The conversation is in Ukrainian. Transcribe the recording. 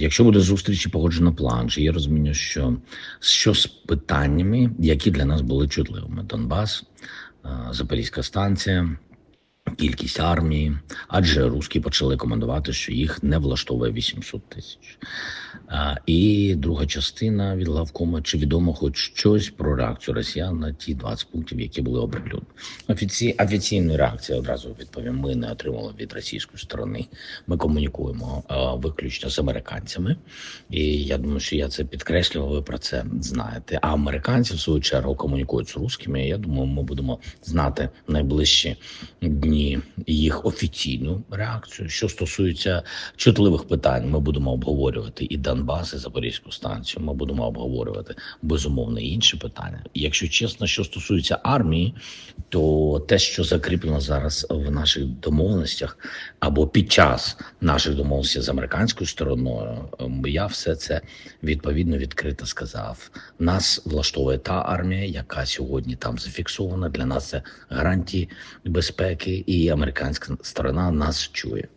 Якщо буде зустріч і погоджено план, чи є розуміння, що що з питаннями, які для нас були чутливими: Донбас, е, Запорізька станція, кількість армії, адже русські почали командувати, що їх не влаштовує 800 тисяч. І друга частина від главкома, чи відомо хоч щось про реакцію росіян на ті 20 пунктів, які були оприлюднені. Офіці... Офіційної реакції одразу відповім. Ми не отримали від російської сторони. Ми комунікуємо а, виключно з американцями, і я думаю, що я це підкреслював. Ви про це знаєте. А американці в свою чергу комунікують з русскими. Я думаю, ми будемо знати найближчі дні їх офіційну реакцію. Що стосується чутливих питань, ми будемо обговорювати і Донбас, Запорізьку станцію. Ми будемо обговорювати безумовно інші питання. Якщо чесно, що стосується армії, то те, що закріплено зараз в наших домовленостях, або під час наших домовленостей з американською стороною, ем, я все це відповідно відкрито сказав. Нас влаштовує та армія, яка сьогодні там зафіксована. Для нас це гарантії безпеки, і американська сторона нас чує.